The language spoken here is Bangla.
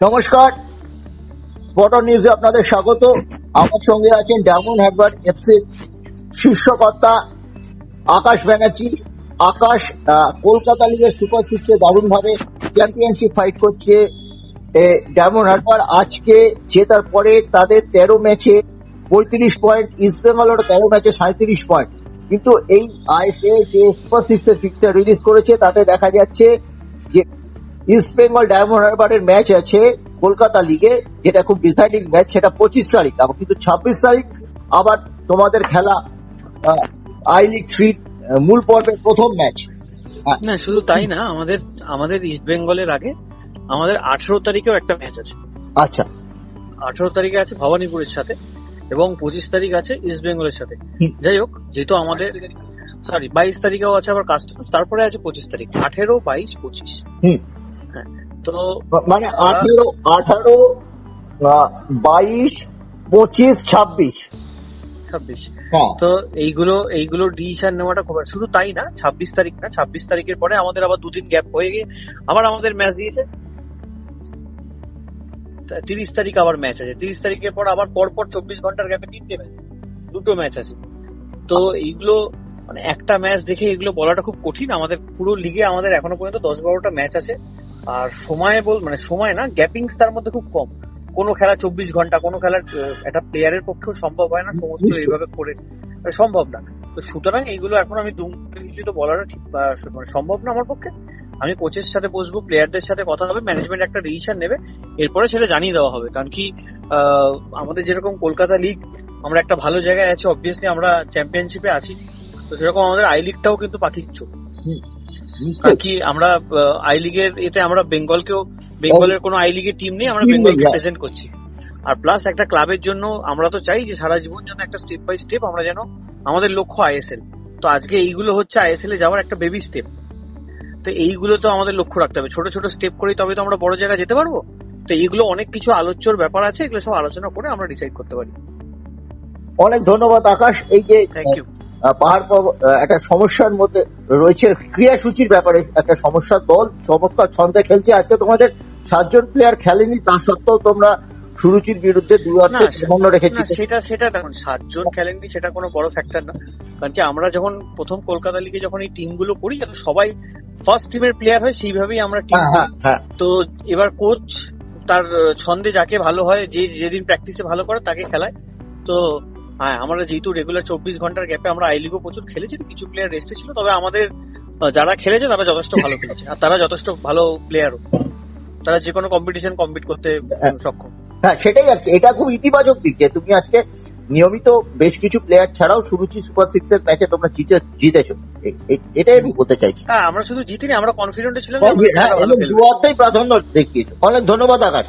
নমস্কার। স্পটন নিউজে আপনাদের স্বাগত। আমার সঙ্গে আছেন ডায়মন্ড হারবার এফসি শীর্ষকর্তা আকাশ ব্যানার্জি। আকাশ কলকাতা লিগের সুপার সিক্সে দারুণভাবে চ্যাম্পিয়নশিপ ফাইট করছে ডায়মন্ড হারবার। আজকে জেতার পরে তাদের তেরো ম্যাচে পঁয়ত্রিশ পয়েন্ট ইস্ট বেঙ্গলের তেরো ম্যাচে সাঁত্রিশ পয়েন্ট কিন্তু এই আইএসএ যে সুপার সিক্সের ফিক্সার রিলিজ করেছে, তাতে দেখা যাচ্ছে যে ইস্ট বেঙ্গল ডায়মন্ড হারবারের ম্যাচ আছে কলকাতা লিগে যেটা খুব ডিসাইডিং ম্যাচ সেটা পঁচিশ তারিখ। আবার কিন্তু ছাব্বিশ তারিখ আবার তোমাদের খেলা আই লিগ থ্রি মূল পর্বের প্রথম ম্যাচ। না শুধু তাই না আমাদের আমাদের ইস্ট বেঙ্গলের আগে আমাদের আঠারো তারিখেও একটা ম্যাচ আছে। আচ্ছা। আঠারো তারিখে আছে ভবানীপুরের সাথে এবং পঁচিশ তারিখ আছে ইস্ট বেঙ্গলের সাথে। যাই হোক যেহেতু আমাদের সরি বাইশ তারিখেও আছে আবার কাস্টমস তারপরে আছে পঁচিশ তারিখ। আঠেরো বাইশ পঁচিশ। হুম। হ্যাঁ তো মানে আঠেরো আঠারো বাইশ পঁচিশ ছাব্বিশ। ছাব্বিশ। হ্যাঁ। তো এইগুলো এইগুলো ডিসিশন নেওয়াটা খুব শুধু তাই না ছাব্বিশ তারিখ না ছাব্বিশ তারিখের পরে আমাদের আবার দুদিন গ্যাপ হয়ে গিয়ে আবার আমাদের ম্যাচ দিয়েছে। তিরিশ তারিখ আবার ম্যাচ আছে। তিরিশ তারিখের পর আবার পরপর চব্বিশ ঘণ্টার গ্যাপে তিনটে ম্যাচ দুটো ম্যাচ আছে। তো এইগুলো মানে একটা ম্যাচ দেখে এগুলো বলাটা খুব কঠিন। আমাদের পুরো লিগে আমাদের এখনও পর্যন্ত দশ বারোটা ম্যাচ আছে। আর সময় বল মানে সময় না গ্যাপিংস তার মধ্যে খুব কম। কোনো খেলা চব্বিশ ঘণ্টা কোনো খেলার একটা প্লেয়ারের পক্ষেও সম্ভব হয় না সমস্ত এইভাবে করে। মানে সম্ভব না। তো সুতরাং এইগুলো এখন আমি দুম কিছু তো বলাটা ঠিক মানে সম্ভব না আমার পক্ষে। আমি কোচের সাথে বসবো প্লেয়ারদের সাথে কথা হবে ম্যানেজমেন্ট একটা ডিসিশন নেবে এরপরে সেটা জানিয়ে দেওয়া হবে। কারণ কি আমাদের যেরকম কলকাতা লিগ আমরা একটা ভালো জায়গায় আছি অবভিয়াসলি আমরা চ্যাম্পিয়নশিপে আছি। তো সেরকম আমাদের আই লিগটাও কিন্তু পাখির চোখ। কারণ কি আমরা আই লিগের এতে আমরা বেঙ্গলকেও বেঙ্গলের কোনো আই লিগের টিম নেই আমরা বেঙ্গলকে। প্রেজেন্ট করছি। আর প্লাস একটা ক্লাবের জন্য আমরা তো চাই যে সারা জীবন যেন একটা স্টেপ বাই স্টেপ আমরা যেন আমাদের লক্ষ্য আইএসএল তো আজকে এইগুলো হচ্ছে আইএসএল এ যাওয়ার একটা বেবি স্টেপ তো এইগুলো তো আমাদের লক্ষ্য রাখতে হবে। ছোট ছোট স্টেপ করেই তবে তো আমরা বড় জায়গায় যেতে পারব? তো এইগুলো অনেক কিছু আলোচ্যর ব্যাপার আছে এগুলো সব আলোচনা করে আমরা ডিসাইড করতে পারি। অনেক ধন্যবাদ আকাশ। এই যে থ্যাংক ইউ পাহাড় একটা সমস্যার মধ্যে রয়েছে। ক্রিয়াসূচির ব্যাপারে একটা সমস্যার দল চমৎকার ছন্দে খেলছে। আজকে তোমাদের সাতজন প্লেয়ার খেলেনি তা সত্ত্বেও তোমরা সুরুচির বিরুদ্ধে দুই অর্থে সামান্য রেখেছি সেটা সেটা দেখুন সাতজন খেলেননি সেটা কোনো বড় ফ্যাক্টর না। কারণ কি আমরা যখন প্রথম কলকাতা লিগে যখন এই টিমগুলো করি যাতে সবাই ফার্স্ট টিমের প্লেয়ার হয় সেইভাবেই আমরা টিম হ্যাঁ হ্যাঁ হ্যাঁ। তো এবার কোচ তার ছন্দে যাকে ভালো হয় যে যেদিন প্র্যাকটিসে ভালো করে তাকে খেলায়। তো হ্যাঁ আমরা যেহেতু রেগুলার চব্বিশ ঘণ্টার গ্যাপে আমরা আই লিগও প্রচুর খেলেছি কিছু প্লেয়ার রেস্টে ছিল তবে আমাদের যারা খেলেছে তারা যথেষ্ট ভালো খেলেছে আর তারা যথেষ্ট ভালো প্লেয়ারও তারা যে কোনো কম্পিটিশন কম্পিট করতে সক্ষম। হ্যাঁ সেটাই আর এটা খুব ইতিবাচক দিক যে তুমি আজকে নিয়মিত বেশ কিছু প্লেয়ার ছাড়াও সুরুচি সুপার সিক্স এর ম্যাচে তোমরা জিতে জিতেছো। এটাই আমি বলতে চাইছি। হ্যাঁ আমরা শুধু জিতিনি আমরা কনফিডেন্ট ছিলাম হ্যাঁ প্রাধান্য দেখিয়েছো। অনেক ধন্যবাদ আকাশ।